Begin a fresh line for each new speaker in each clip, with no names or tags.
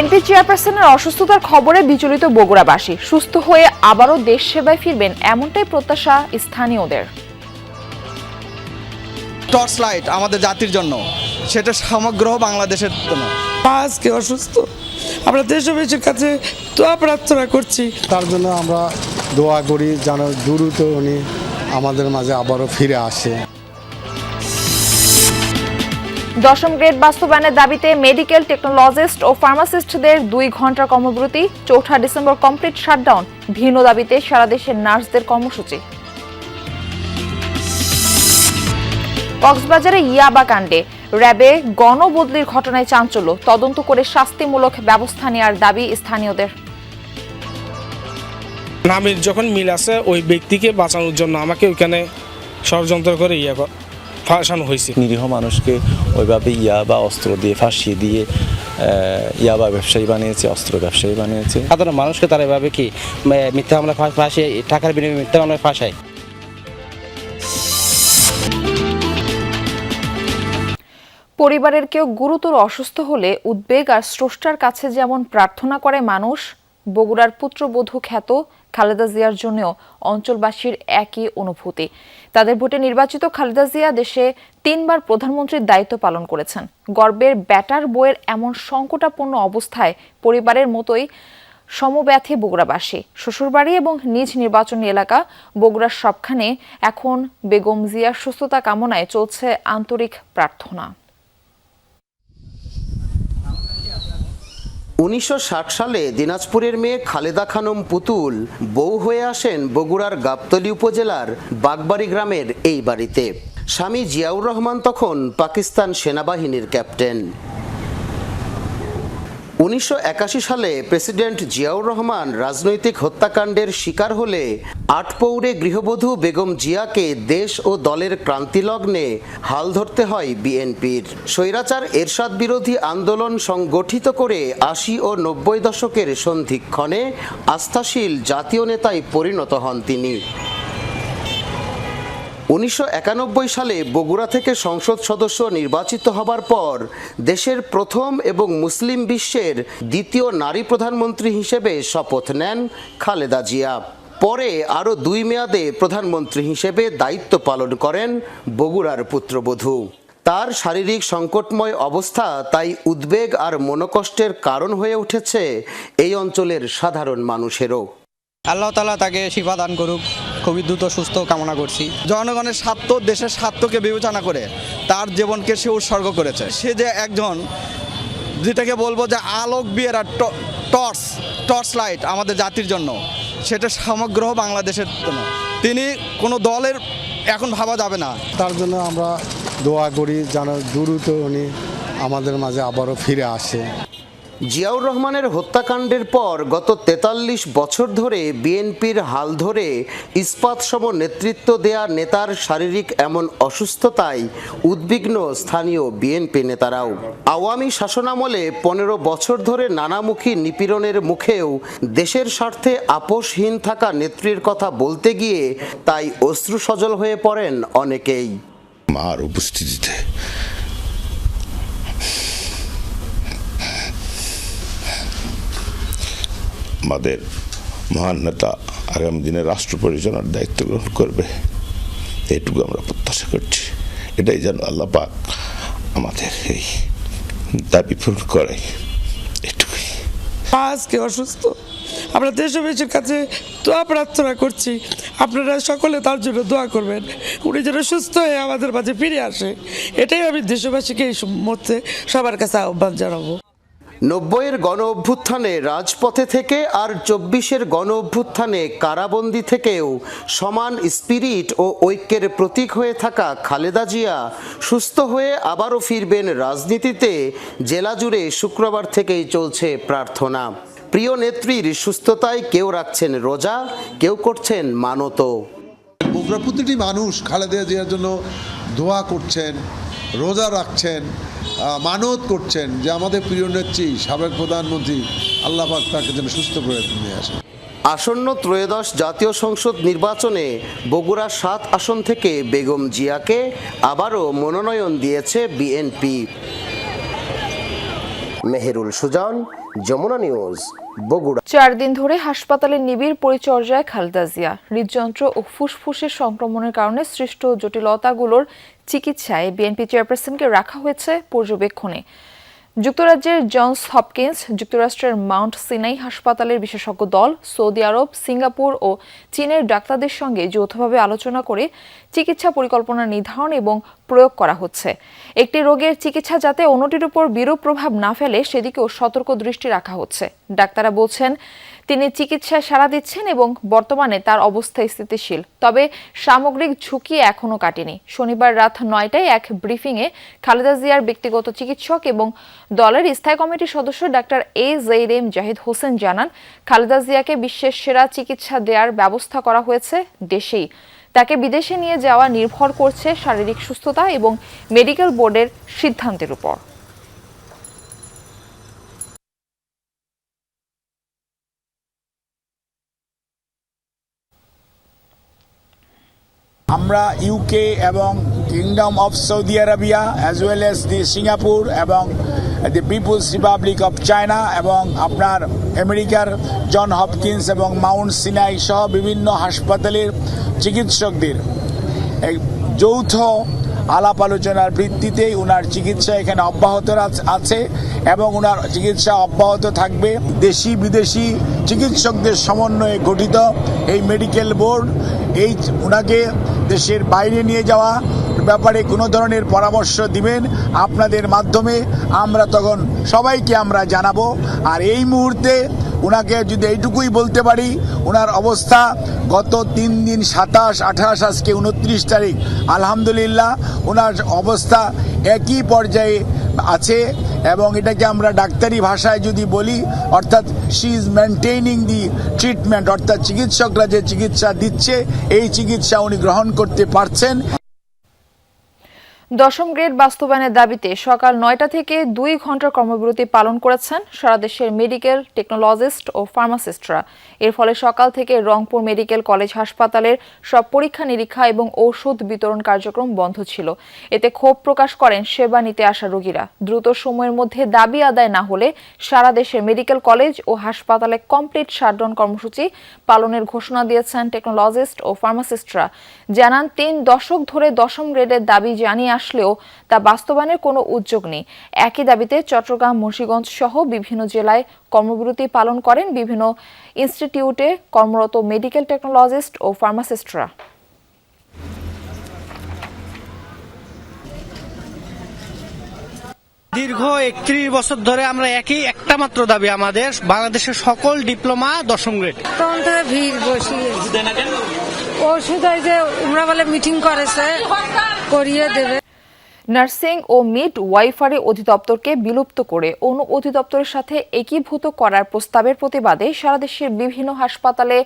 BNP চেয়ারপারসনের অসুস্থতার খবরে বিচলিত বগুড়াবাসী। সুস্থ হয়ে আবারও দেশ সেবায় ফিরবেন এমনটাই প্রত্যাশা স্থানীয়দের।
টর্চ লাইট আমাদের জাতির জন্য সেটা সমগ্র বাংলাদেশের জন্য।
আজকে অসুস্থ। আমরা দেশবাসীর কাছে দোয়া প্রার্থনা করছি।
তার জন্য আমরা দোয়া করি যেন দ্রুত উনি আমাদের মাঝে আবারও ফিরে আসে।
দশম গ্রেড বাস্তবায়নের দাবিতে মেডিকেল টেকনোলজিস্ট ও ফার্মাসিস্টদের দুই ঘণ্টার কর্মবিরতি, চৌঠা ডিসেম্বর কমপ্লিট শাটডাউন, ভিন্ন দাবিতে সারা দেশের নার্সদের কর্মসূচি। কক্সবাজারে ইয়াবা কাণ্ডে, র্যাবে গণবদলির ঘটনায় চাঞ্চল্য, তদন্ত করে শাস্তিমূলক ব্যবস্থা নেওয়ার দাবি স্থানীয়দের।
নামের যখন মিল আছে ওই ব্যক্তিকে বাঁচানোর জন্য আমাকে ওইখানে ষড়যন্ত্র করে ইয়ে ফাঁসানো হয়েছে।
নিরীহ মানুষকে ওইভাবে ইয়া বা অস্ত্র দিয়ে ফাঁসিয়ে দিয়ে ইয়াবা ব্যবসায়ী বানিয়েছে অস্ত্র ব্যবসায়ী বানিয়েছে।
সাধারণ মানুষকে তারা এভাবে কি মিথ্যা মামলা ফাঁস- ফাঁসিয়ে টাকার বিনিময়ে মিথ্যা মামলায় ফাঁসায়?
পরিবারের কেউ গুরুতর অসুস্থ হলে উদ্বেগ আর স্রষ্টার কাছে যেমন প্রার্থনা করে মানুষ বগুড়ার পুত্রবধূ খ্যাত খালেদা জিয়ার জন্যও অঞ্চলবাসীর একই অনুভূতি। তাদের ভোটে নির্বাচিত খালেদা জিয়া দেশে তিনবার প্রধানমন্ত্রীর দায়িত্ব পালন করেছেন। গর্বের ব্যাটার বইয়ের এমন সংকটাপন্ন অবস্থায় পরিবারের মতোই সমব্যথী বগুড়াবাসী। শ্বশুরবাড়ি এবং নিজ নির্বাচনী এলাকা বগুড়ার সবখানে এখন বেগম জিয়ার সুস্থতা কামনায় চলছে আন্তরিক প্রার্থনা।
উনিশশো ষাট সালে দিনাজপুরের মেয়ে খালেদা খানম পুতুল বউ হয়ে আসেন বগুড়ার গাবতলী উপজেলার বাগবাড়ি গ্রামের এই বাড়িতে। স্বামী জিয়াউর রহমান তখন পাকিস্তান সেনাবাহিনীর ক্যাপ্টেন। উনিশশো একাশি সালে প্রেসিডেন্ট জিয়াউর রহমান রাজনৈতিক হত্যাকাণ্ডের শিকার হলে আটপৌরে গৃহবধূ বেগম জিয়াকে দেশ ও দলের ক্রান্তিলগ্নে হাল ধরতে হয় বিএনপির। স্বৈরাচার এরশাদ বিরোধী আন্দোলন সংগঠিত করে আশি ও নব্বই দশকের সন্ধিক্ষণে আস্থাশীল জাতীয় নেতায় পরিণত হন তিনি। উনিশশো একানব্বই সালে বগুড়া থেকে সংসদ সদস্য নির্বাচিত হবার পর দেশের প্রথম এবং মুসলিম বিশ্বের দ্বিতীয় নারী প্রধানমন্ত্রী হিসেবে শপথ নেন খালেদা জিয়া। পরে আরও দুই মেয়াদে প্রধানমন্ত্রী হিসেবে দায়িত্ব পালন করেন বগুড়ার পুত্রবধূ। তার শারীরিক সংকটময় অবস্থা তাই উদ্বেগ আর মনোকষ্টের কারণ হয়ে উঠেছে এই অঞ্চলের সাধারণ মানুষেরও।
আল্লাহ তালা তাকে শিফা দান করুক। খুবই দ্রুত, সুস্থ কামনা করছি। জনগণের স্বার্থ, দেশের স্বার্থকে বিবেচনা করে তার জীবনকে সে উৎসর্গ করেছে। সে যে একজন, যেটাকে বলব যে আলোক বিয়ের টর্চ টর্চ লাইট আমাদের জাতির জন্য, সেটা সমগ্র বাংলাদেশের জন্য। তিনি কোনো দলের এখন ভাবা যাবে না।
তার জন্য আমরা দোয়া করি, যেন দ্রুত উনি আমাদের মাঝে আবারও ফিরে আসে।
জিয়াউর রহমানের হত্যাকাণ্ডের পর গত তেতাল্লিশ বছর ধরে বিএনপির হাল ধরে ইস্পাতসম নেতৃত্ব দেয়া নেতার শারীরিক এমন অসুস্থতায় উদ্বিগ্ন স্থানীয় বিএনপি নেতারাও। আওয়ামী শাসনামলে পনেরো বছর ধরে নানামুখী নিপীড়নের মুখেও দেশের স্বার্থে আপোষহীন থাকা নেত্রীর কথা বলতে গিয়ে তাই অশ্রু সজল হয়ে পড়েন অনেকেই।
মার উপস্থিতিতে আমাদের মহান নেতা আগামী দিনে রাষ্ট্র পরিচালনার দায়িত্ব গ্রহণ করবে। এটুকু আমরা প্রত্যাশা করছি। এটাই যেন আল্লাহ পাক আমাদের এই দাবি পূরণ করে। এটুকুই।
আজকে অসুস্থ? আমরা দেশবাসীর কাছে দোয়া প্রার্থনা করছি। আপনারা সকলে তার জন্য দোয়া করবেন। উনি যেন সুস্থ হয়ে আমাদের মাঝে ফিরে আসে। এটাই আমি দেশবাসীকে এই মুহূর্তে সবার কাছে আহ্বান জানাব।
নব্বইয়ের গণ অভ্যুত্থানে রাজপথে থেকে আর চব্বিশের গণ অভ্যুত্থানে কারাবন্দি থেকেও সমান স্পিরিট ও ঐক্যের প্রতীক হয়ে থাকা খালেদা জিয়া সুস্থ হয়ে আবারও ফিরবেন রাজনীতিতে জেলা জুড়ে শুক্রবার থেকেই চলছে প্রার্থনা। প্রিয় নেত্রীর সুস্থতায় কেউ রাখছেন রোজা, কেউ করছেন মানত।
প্রতিটি মানুষ খালেদা জিয়ার জন্য দোয়া করছেন, রোজা রাখছেন মানত করছেন যে আমাদের প্রিয় নেত্রী, সাবেক প্রধানমন্ত্রী, আল্লাহ পাক তাকে যেন সুস্থ করে নিয়ে আসেন।
আসন্ন ত্রয়োদশ জাতীয় সংসদ নির্বাচনে বগুড়া সাত আসন থেকে বেগম জিয়াকে আবারও মনোনয়ন দিয়েছে বিএনপি। মেহেরুল সুজন যমুনা নিউজ, বগুড়া।
চার দিন ধরে হাসপাতালের নিবিড় পরিচর্যায় খালেদা জিয়া। হৃদযন্ত্র ও ফুসফুসের সংক্রমণের কারণে সৃষ্ট জটিলতাগুলোর চিকিৎসায় বিএনপি চেয়ারপারসনকে রাখা হয়েছে পর্যবেক্ষণে। যুক্তরাজ্যের জনস হপকিন্স যুক্তরাষ্ট্রের মাউন্ট সিনাই হাসপাতালের বিশেষজ্ঞ দল, সৌদি আরব, সিঙ্গাপুর ও চীনের ডাক্তারদের সঙ্গে যৌথভাবে আলোচনা করে চিকিৎসা পরিকল্পনা নির্ধারণ এবং প্রয়োগ করা হচ্ছে। একটি রোগের চিকিৎসা যাতে অন্যটির উপর বিরূপ প্রভাব না ফেলে, সেদিকেও সতর্ক দৃষ্টি রাখা হচ্ছে। ডাক্তাররা বলছেন, তিনি চিকিৎসায় সাড়া দিচ্ছেন এবং বর্তমানে তার অবস্থা স্থিতিশীল। তবে সামগ্রিক ঝুঁকি এখনও কাটেনি। শনিবার রাত নয়টায় এক ব্রিফিংয়ে খালেদা জিয়ার ব্যক্তিগত চিকিৎসক এবং দলের স্থায়ী কমিটির সদস্য doctor A Z M Zahid Hossain জানান, খালেদা জিয়াকে বিশ্বের সেরা চিকিৎসা দেওয়ার ব্যবস্থা করা হয়েছে দেশেই। তাকে বিদেশে নিয়ে যাওয়া নির্ভর করছে শারীরিক সুস্থতা এবং মেডিকেল বোর্ডের সিদ্ধান্তের উপর।
আমরা ইউকে এবং Kingdom of Saudi Arabia as well as the Singapore এবং the People's Republic of China এবং আপনার আমেরিকার জন হপকিন্স এবং মাউন্ট সিনাই সহ বিভিন্ন হাসপাতালের চিকিৎসকদের। এই যৌথ আলাপ আলোচনার ভিত্তিতেই ওনার চিকিৎসা এখানে অব্যাহত আছে এবং ওনার চিকিৎসা অব্যাহত থাকবে। দেশি, বিদেশি চিকিৎসকদের সমন্বয়ে গঠিত এই মেডিকেল বোর্ড, এই ওনাকে দেশের বাইরে নিয়ে যাওয়া ব্যাপারে কোনো ধরনের পরামর্শ দিবেন আপনাদের মাধ্যমে আমরা তখন সবাইকে আমরা জানাব। আর এই মুহূর্তে ওনাকে যদি এইটুকুই বলতে পারি ওনার অবস্থা গত তিন দিন সাতাশ, আঠাশ, আজকে উনত্রিশ তারিখ। আলহামদুলিল্লাহ ওনার অবস্থা একই পর্যায়ে আছে এবং এটাকে আমরা ডাক্তারি ভাষায় যদি বলি, অর্থাৎ she is maintaining the treatment অর্থাৎ চিকিৎসকরা যে চিকিৎসা দিচ্ছে, এই চিকিৎসা উনি গ্রহণ করতে পারছেন।
দশম গ্রেড বাস্তবায়নের দাবিতে সকাল নয়টা থেকে দুই ঘণ্টার কর্মবিরতি পালন করেছেন সারা দেশের মেডিকেল টেকনোলজিস্ট ও ফার্মাসিস্টরা। এর ফলে সকাল থেকে রংপুর মেডিকেল কলেজ হাসপাতালের সব পরীক্ষা নিরীক্ষা এবং ঔষধ বিতরণ কার্যক্রম বন্ধ ছিল। এতে ক্ষোভ প্রকাশ করেন সেবা নিতে আসা রোগীরা। দ্রুত সময়ের মধ্যে দাবি আদায় না হলে সারা দেশে মেডিকেল কলেজ ও হাসপাতালে কমপ্লিট শাটডাউন কর্মসূচি পালনের ঘোষণা দিয়েছেন টেকনোলজিস্ট ও ফার্মাসিস্টরা। জানান, তিন দশক ধরে দশম গ্রেডের দাবি জানিয়ে আসলেও তা বাস্তবায়নের কোনো উদ্যোগ নেই। একই দাবিতে চট্টগ্রাম মুন্সিগঞ্জ সহ বিভিন্ন জেলায় কর্মবিরতি পালন করেন বিভিন্ন ইনস্টিটিউটে কর্মরত মেডিকেল টেকনোলজিস্ট ও ফার্মাসিস্টরা।
দীর্ঘ একত্রিশ বছর ধরে আমরা একই একটা মাত্র দাবি আমাদের বাংলাদেশের সকল ডিপ্লোমা দশম গ্রেড।
ভিড় ওষুধ ওই যে উমরা বলে মিটিং করেছে করিয়ে দেবে।
নার্সিং ও মিড ওয়াইফারি অধিদপ্তরকে বিলুপ্ত করে অন্য অধিদপ্তরের সাথে একীভূত করার প্রস্তাবের প্রতিবাদে সারা দেশের বিভিন্ন হাসপাতালে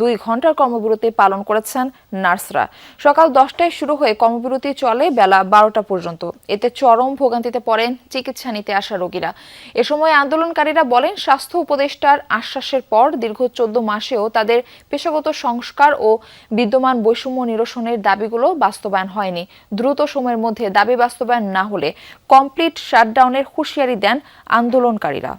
দুই ঘণ্টার কর্মবিরতি পালন করেছেন নার্সরা। সকাল দশটায় শুরু হয়ে কর্মবিরতি চলে বেলা বারোটা পর্যন্ত। এতে চরম ভোগান্তিতে পড়েন চিকিৎসা নিতে আসা রোগীরা। এ সময় আন্দোলনকারীরা বলেন, স্বাস্থ্য উপদেষ্টার আশ্বাসের পর দীর্ঘ চোদ্দ মাসেও তাদের পেশাগত সংস্কার ও বিদ্যমান বৈষম্য নিরসনের দাবিগুলো বাস্তবায়ন হয়নি। দ্রুত সময়ের মধ্যে দাবি বাস্তবায়ন না হলে কমপ্লিট শাটডাউনের হুঁশিয়ারি দেন আন্দোলনকারীরা।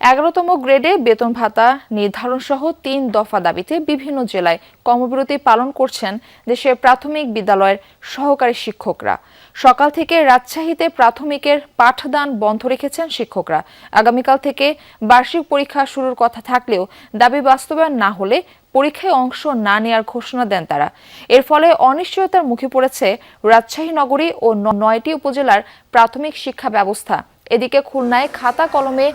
এগারোতম গ্রেডে বেতন ভাতা নির্ধারণ সহ তিন দফা দাবিতে বিভিন্ন জেলায় কর্মবিরতি পালন করছেন দেশের প্রাথমিক বিদ্যালয়ের সহকারী শিক্ষকরা। সকাল থেকে রাজশাহীতে প্রাথমিকের পাঠদান বন্ধ রেখেছেন শিক্ষকরা। আগামীকাল থেকে বার্ষিক পরীক্ষা শুরুর কথা থাকলেও দাবি বাস্তবায়ন না হলে পরীক্ষায় অংশ না নেওয়ার ঘোষণা দেন তারা। এর ফলে অনিশ্চয়তার মুখে পড়েছে রাজশাহী নগরী ও নয়টি উপজেলার প্রাথমিক শিক্ষা ব্যবস্থা। এদিকে খুলনায় খাতা কলমে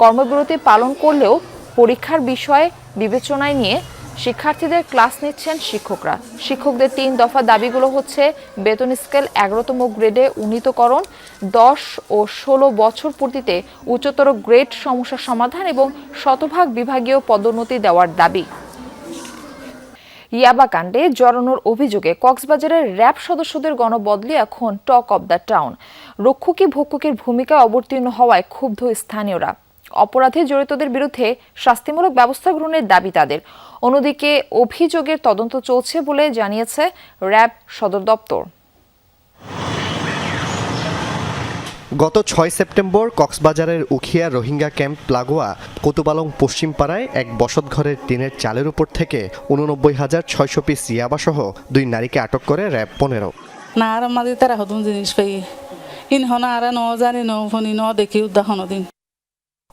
কর্মবিরতি পালন করলেও পরীক্ষার বিষয়ে বিবেচনায় নিয়ে শিক্ষার্থীদের ক্লাস নিচ্ছেন শিক্ষকরা। শিক্ষকদের তিন দফা দাবিগুলো হচ্ছে বেতন স্কেল এগারোতম গ্রেডে উন্নীতকরণ, দশ ও ষোলো বছর পূর্তিতে উচ্চতর গ্রেড সমস্যা সমাধান এবং শতভাগ বিভাগীয় পদোন্নতি দেওয়ার দাবি। ইয়াবা কাণ্ডে জড়ানোর অভিযোগে কক্সবাজারের র্যাব সদস্যদের গণবদলি এখন টক অব দ্য টাউন। রক্ষকী ভক্ষকের ভূমিকায় অবতীর্ণ হওয়ায় ক্ষুব্ধ স্থানীয়রা। অপরাধে জড়িতদের বিরুদ্ধে শাস্তিমূলক ব্যবস্থা গ্রহণের দাবি তাদের। অন্যদিকে অভিযোগের তদন্ত চলছে বলে জানিয়েছে র্যাব সদর দপ্তর।
গত ছয় সেপ্টেম্বর কক্সবাজারের উখিয়া রোহিঙ্গা ক্যাম্প লাগোয়া কোতুপালং পশ্চিমপাড়ায় এক বসতঘরের টিনের চালের উপর থেকে উননব্বই হাজার ছয়শো পিস ইয়াবাসহ দুই নারীকে আটক করে র্যাব পনেরো।
না আর আমাদের তারা হতুন জিনিস পাই ইন হনা আর ন জানি ন ফোনি ন দেখি উদ্দাহন দিন।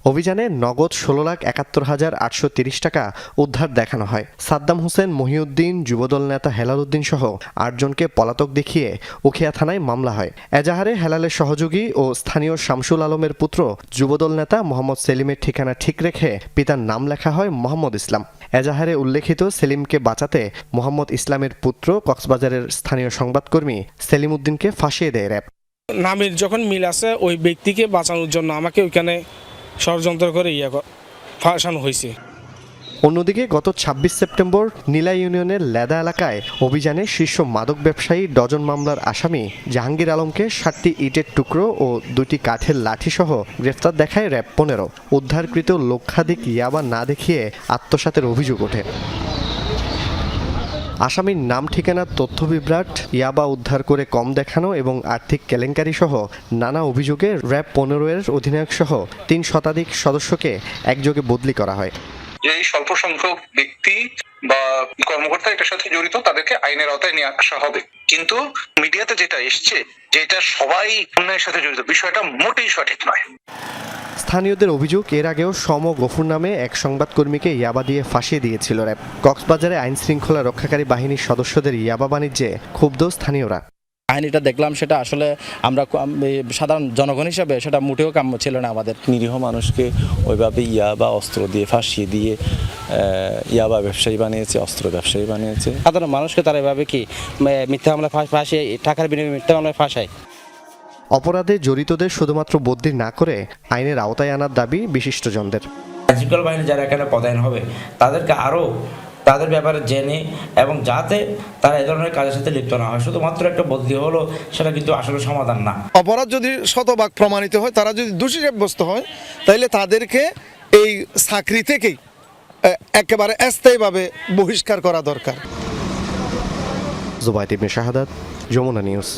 অভিযানে নগদ ষোলো লাখ একাত্তর হাজার আটশো তিরিশ টাকা উদ্ধার দেখানো হয়। সাদ্দাম হোসেন, মহিউদ্দিন, যুবদল নেতা হেলাল উদ্দিন সহ আটজনকে পলাতক দেখিয়ে উখিয়া থানায় মামলা হয়। এজাহারে হেলালের সহযোগী ও স্থানীয় শামসুল আলমের পুত্র, যুবদল নেতা মোহাম্মদ সেলিমের ঠিকানা ঠিক রেখে পিতার নাম লেখা হয় মোহাম্মদ ইসলাম। এজাহারে উল্লেখিত সেলিমকে বাঁচাতে মোহাম্মদ ইসলামের পুত্র, কক্সবাজারের স্থানীয় সংবাদকর্মী সেলিম উদ্দিনকে ফাঁসিয়ে দেয় র্যাব।
নামের যখন মিল আছে, ওই ব্যক্তিকে বাঁচানোর জন্য আমাকে ওইখানে ষড়যন্ত্র করে ইয়া ফাঁসানো হয়েছে।
অন্যদিকে গত ২৬ সেপ্টেম্বর নীলা ইউনিয়নের লেদা এলাকায় অভিযানে শীর্ষ মাদক ব্যবসায়ী ডজন মামলার আসামি জাহাঙ্গীর আলমকে সাতটি ইটের টুকরো ও দুটি কাঠের লাঠি সহ গ্রেফতার দেখায় র্যাব পনেরো। উদ্ধারকৃত লক্ষাধিক ইয়াবা না দেখিয়ে আত্মসাতের অভিযোগ ওঠে। আসামির নাম, ঠিকানা, তথ্য বিভ্রাট, ইয়াবা উদ্ধার করে কম দেখানো এবং আর্থিক কেলেঙ্কারি সহ নানা অভিযোগে র্যাব পনেরো এর অধিনায়ক সহ তিন শতাধিক সদস্যকে একযোগে বদলি করা হয়।
যে এই স্বল্প সংখ্যক ব্যক্তি বা কর্মকর্তা এটার সাথে জড়িত, তাদেরকে আইনের আওতায় নিয়ে আসা হবে। কিন্তু মিডিয়াতে যেটা এসছে যে এটা সবাই অন্যায়ের সাথে জড়িত, বিষয়টা মোটেই সঠিক নয়।
স্থানীয়দের অভিযোগ, এর আগেও সম গফুর নামে এক সংবাদকর্মীকে ইয়াবা দিয়ে ফাঁসিয়ে দিয়েছিল র্যাব। কক্সবাজারে আইন শৃঙ্খলা রক্ষাকারী বাহিনীর সদস্যদের ইয়াবা বাণিজ্যে ক্ষুব্ধ স্থানীয়রা।
কাহিনীটা দেখলাম সেটা আসলে আমরা সাধারণ জনগণ হিসাবে সেটা মোটেও কাম্য ছিল না আমাদের।
নিরীহ মানুষকে ওইভাবে ইয়া বা অস্ত্র দিয়ে ফাঁসিয়ে দিয়ে আহ, ইয়াবা ব্যবসায়ী বানিয়েছে অস্ত্র ব্যবসায়ী বানিয়েছে।
সাধারণ মানুষকে তারা এভাবে কি মিথ্যা হামলা ফাঁস ফাঁসিয়ে টাকার বিনিময়ে মিথ্যা হামলায় ফাঁসায়?
অপরাধে জড়িতদের শুধুমাত্র বদলি না করে আইনের আওতায় আনার দাবি বিশিষ্টজনদের।
আইনশৃঙ্খলা বাহিনী যারা এখানে পদায়ন হবে তাদেরকে আরও তাদের ব্যাপারে জেনে এবং যাতে তারা এ ধরনের কাজের সাথে লিপ্ত না হয়। শুধুমাত্র একটা বদলি হলো সেটা কিন্তু আসলে সমাধান না।
অপরাধ যদি শতভাগ প্রমাণিত হয় তারা যদি দোষী সাব্যস্ত হয় তাহলে তাদেরকে এই চাকরি থেকেই একেবারে স্থায়ীভাবে বহিষ্কার করা দরকার।
জুবাইদ ইবনে শাহাদাত যমুনা নিউজ।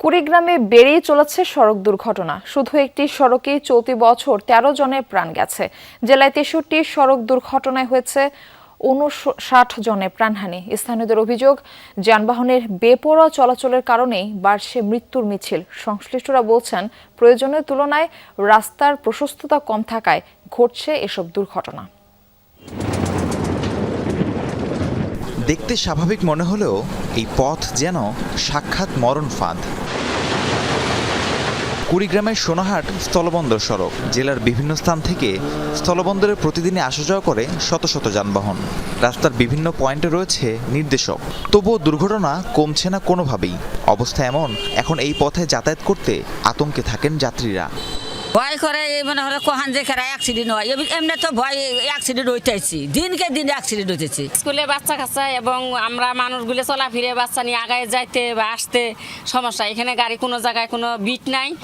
কুড়িগ্রামে বেড়েই চলেছে সড়ক দুর্ঘটনা। শুধু একটি সড়কেই চলতি বছর তেরো জনের প্রাণ গেছে। জেলায় তেষট্টি সড়ক দুর্ঘটনায় হয়েছে উনষাট জনের প্রাণহানি। স্থানীয়দের অভিযোগ, যানবাহনের বেপরোয়া চলাচলের কারণেই বাড়ছে মৃত্যুর মিছিল। সংশ্লিষ্টরা বলছেন, প্রয়োজনের তুলনায় রাস্তার প্রশস্ততা কম থাকায় ঘটছে এসব দুর্ঘটনা।
দেখতে স্বাভাবিক মনে হলেও এই পথ যেন সাক্ষাৎ মরণ ফাঁদ। কুড়িগ্রামের সোনাহাট স্থলবন্দর সড়ক, জেলার বিভিন্ন স্থান থেকে স্থলবন্দরে প্রতিদিনই আসা যাওয়া করে শত শত যানবাহন। রাস্তার বিভিন্ন পয়েন্টে রয়েছে নির্দেশক। তবুও দুর্ঘটনা কমছে না কোনোভাবেই। অবস্থা এমন, এখন এই পথে যাতায়াত করতে আতঙ্কে থাকেন যাত্রীরা।
ভয় করে এই মনে হলো কোহান যে খেরা অ্যাক্সিডেন্ট হয়। এমনি- তো ভয় অ্যাক্সিডেন্ট হইতেছি। দিনকে দিন অ্যাক্সিডেন্ট হইতেছি।
স্কুলে বাচ্চা কাচ্চা এবং আমরা মানুষগুলো চলাফিরে বাচ্চা নিয়ে আগায় যাইতে বা আসতে সমস্যা। এখানে গাড়ি কোনো জায়গায় কোনো বিট নাই।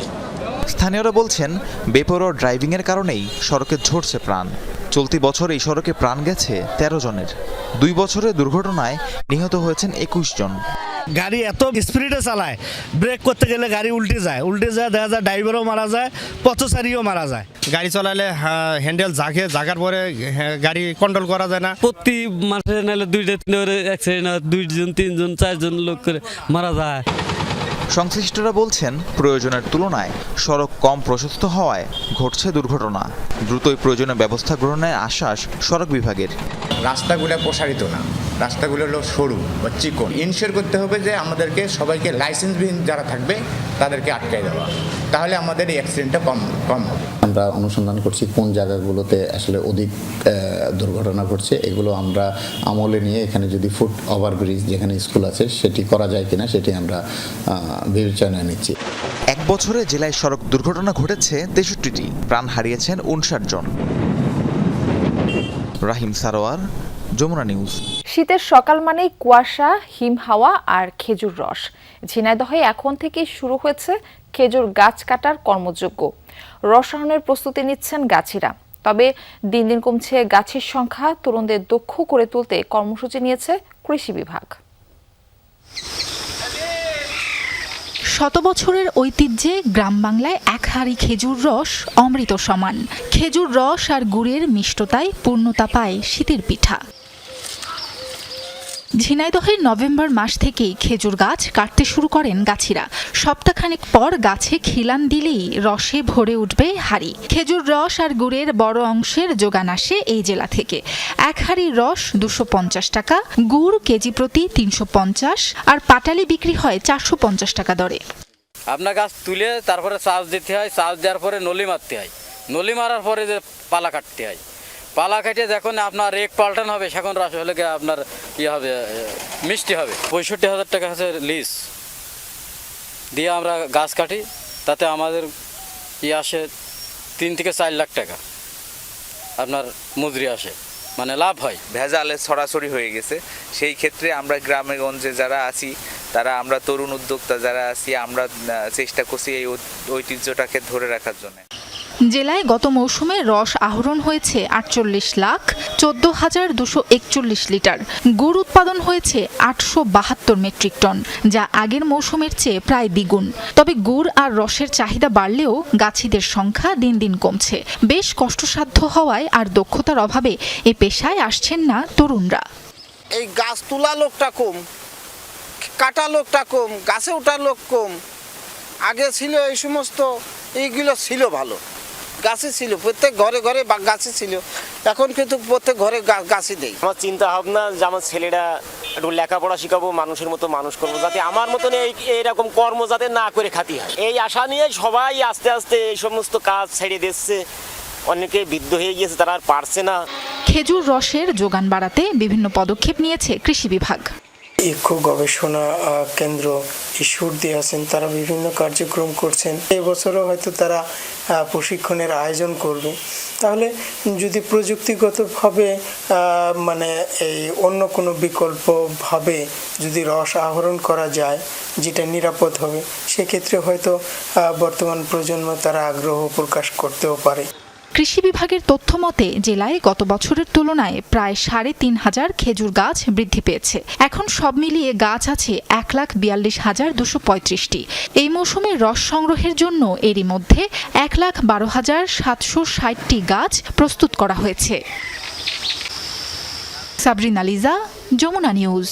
স্থানীয়রা বলছেন বেপরোয়া ড্রাইভিংয়ের কারণেই সড়কে ঝরছে প্রাণ। চলতি বছর এই সড়কে প্রাণ গেছে তেরো জনের। দুই বছরের দুর্ঘটনায় নিহত হয়েছেন একুশ জন।
গাড়ি এত স্পিডে চালায়। ব্রেক করতে গেলে গাড়ি উল্টে যায়। উল্টে যায় দেখা যায় ড্রাইভারও মারা যায় পথচারীও মারা যায়।
গাড়ি চালালে হ্যান্ডেল জাগে জাগার পরে হ্যাঁ, গাড়ি কন্ট্রোল করা যায় না।
প্রতি মাসে নাহলে দুইটা তিনটা করে অ্যাক্সিডেন্ট হয় দুইজন তিনজন চারজন লোক করে মারা যায়।
সংশ্লিষ্টরা বলছেন প্রয়োজনের তুলনায় সড়ক কম প্রশস্ত হওয়ায় ঘটছে দুর্ঘটনা। দ্রুতই প্রয়োজনীয় ব্যবস্থা গ্রহণের আশ্বাস সড়ক বিভাগের।
রাস্তাগুলো প্রসারিত না। রাস্তাগুলো হলো সরু বা চিকন। ইনশিওর করতে হবে যে আমাদেরকে সবাইকে লাইসেন্সবিহীন যারা থাকবে তাদেরকে আটকাই দেওয়া। তাহলে আমাদের এই অ্যাক্সিডেন্টটা কম কম হবে।
আমরা অনুসন্ধান করছি কোন জায়গাগুলোতে আসলে অধিক দুর্ঘটনা ঘটছে। এগুলো আমরা আমলে নিয়ে এখানে যদি ফুট ওভারব্রিজ যেখানে স্কুল আছে সেটি করা যায় কিনা সেটি আমরা আহ, বিবেচনায় নিচ্ছি।
এক বছরে জেলায় সড়ক দুর্ঘটনা ঘটেছে তেষট্টিটি। প্রাণ হারিয়েছেন উনষাট জন। রাহিম সারোয়ার যমুনা নিউজ।
শীতের সকাল মানেই কুয়াশা, হিম হাওয়া আর খেজুর রস। ঝিনাইদহে এখন থেকেই শুরু হয়েছে খেজুর গাছ কাটার কর্মযোগ্য রসায়নের প্রস্তুতি নিচ্ছেন গাছিরা। তবে দিন দিন কমছে গাছের সংখ্যা, তরুণদের দক্ষ করে তুলতে কর্মসূচি নিয়েছে কৃষি বিভাগ।
শত বছরের ঐতিহ্যে গ্রাম বাংলায় এক হাড়ি খেজুর রস অমৃত সমান। খেজুর রস আর গুড়ের মিষ্টতায় পূর্ণতা পায় শীতের পিঠা। ঝিনাইদহের নভেম্বর মাস থেকেই খেজুর গাছ কাটতে শুরু করেন গাছিরা। সপ্তাহখানেক পর গাছে খিলান দিলেই রসে ভরে উঠবে হাড়ি। খেজুর রস আর গুড়ের বড় অংশের যোগান আসে এই জেলা থেকে। এক হাড়ির রস দুশো পঞ্চাশ টাকা, গুড় কেজি প্রতি তিনশো পঞ্চাশ, আর পাটালি বিক্রি হয় চারশো পঞ্চাশ টাকা দরে।
আপনার গাছ তুলে তারপরে চাষ দিতে হয়, চাষ দেওয়ার পরে নলি মারতে হয়। নলি মারার পরে যে পালা কাটতে হয়। পালা কেটে যখন আপনার রেক পাল্টানো হবে, সেখন রাস হলে আপনার ইয়ে হবে মিষ্টি হবে। পঁয়ষট্টি হাজার টাকা হচ্ছে লিজ দিয়ে আমরা গাছ কাটি, তাতে আমাদের ইয়ে আসে তিন থেকে চার লাখ টাকা। আপনার মজুরি আসে মানে লাভ হয়।
ভেজালে ছড়াছড়ি হয়ে গেছে। সেই ক্ষেত্রে আমরা গ্রামে গঞ্জে যারা আছি, তারা আমরা তরুণ উদ্যোক্তা যারা আছি, আমরা চেষ্টা করছি এই ঐতিহ্যটাকে ধরে রাখার জন্য।
জেলায় গত মৌসুমে রস আহরণ হয়েছে আটচল্লিশ লাখ চোদ্দ হাজার দুশো একচল্লিশ লিটার। গুড় উৎপাদন হয়েছে আটশো বাহাত্তর মেট্রিক টন, যা আগের মৌসুমের চেয়ে প্রায় দ্বিগুণ। তবে গুড় আর রসের চাহিদা বাড়লেও গাছিদের সংখ্যা দিন দিন কমছে। বেশ কষ্টসাধ্য হওয়ায় আর দক্ষতার অভাবে এ পেশায় আসছেন না তরুণরা।
এই গাছ তোলা লোকটা কম, কাটা লোকটা কম, গাছে ওঠার লোক কম। আগে ছিল এই সমস্ত, এইগুলো ছিল ভালো। গাছে ছিল প্রত্যেক ঘরে ঘরে বা গাছে ছিল। এখন কিন্তু প্রত্যেক ঘরে গা- গাছই দেই
আমার চিন্তা ভাবনা যে আমার ছেলেরা একটু লেখাপড়া শিখাবো মানুষের মতো মানুষ করব যাতে আমার মতন এই এইরকম কর্ম যাতে না করে খাতি হয়। এই আশা নিয়ে সবাই আস্তে আস্তে এই সমস্ত কাজ ছেড়ে দিচ্ছে। অনেকে বৃদ্ধ হয়ে গিয়েছে তারা আর পারছে না।
খেজুর রসের যোগান বাড়াতে বিভিন্ন পদক্ষেপ নিয়েছে কৃষি বিভাগ।
ইকো গবেষণা কেন্দ্র ইস্যুর দিয়ে আছেন, তারা বিভিন্ন কার্যক্রম করছেন। এবছরও হয়তো তারা প্রশিক্ষণের আয়োজন করবে। তাহলে যদি প্রযুক্তিগতভাবে মানে এই অন্য কোনো বিকল্পভাবে যদি রস আহরণ করা যায়, যেটা নিরাপদ হবে, সেক্ষেত্রে হয়তো বর্তমান প্রজন্ম তারা আগ্রহ প্রকাশ করতেও পারে।
কৃষি বিভাগের তথ্য মতে, জেলায় গত বছরের তুলনায় প্রায় সাড়ে তিন হাজার খেজুর গাছ বৃদ্ধি পেয়েছে। এখন সব মিলিয়ে গাছ আছে এক লাখ বিয়াল্লিশ হাজার দুশো পঁয়ত্রিশটি। এই মৌসুমে রস সংগ্রহের জন্য এরই মধ্যে এক লাখ বারো হাজার সাতশো ষাটটি গাছ প্রস্তুত করা হয়েছে। সাবরিনা লিজা, যমুনা নিউজ।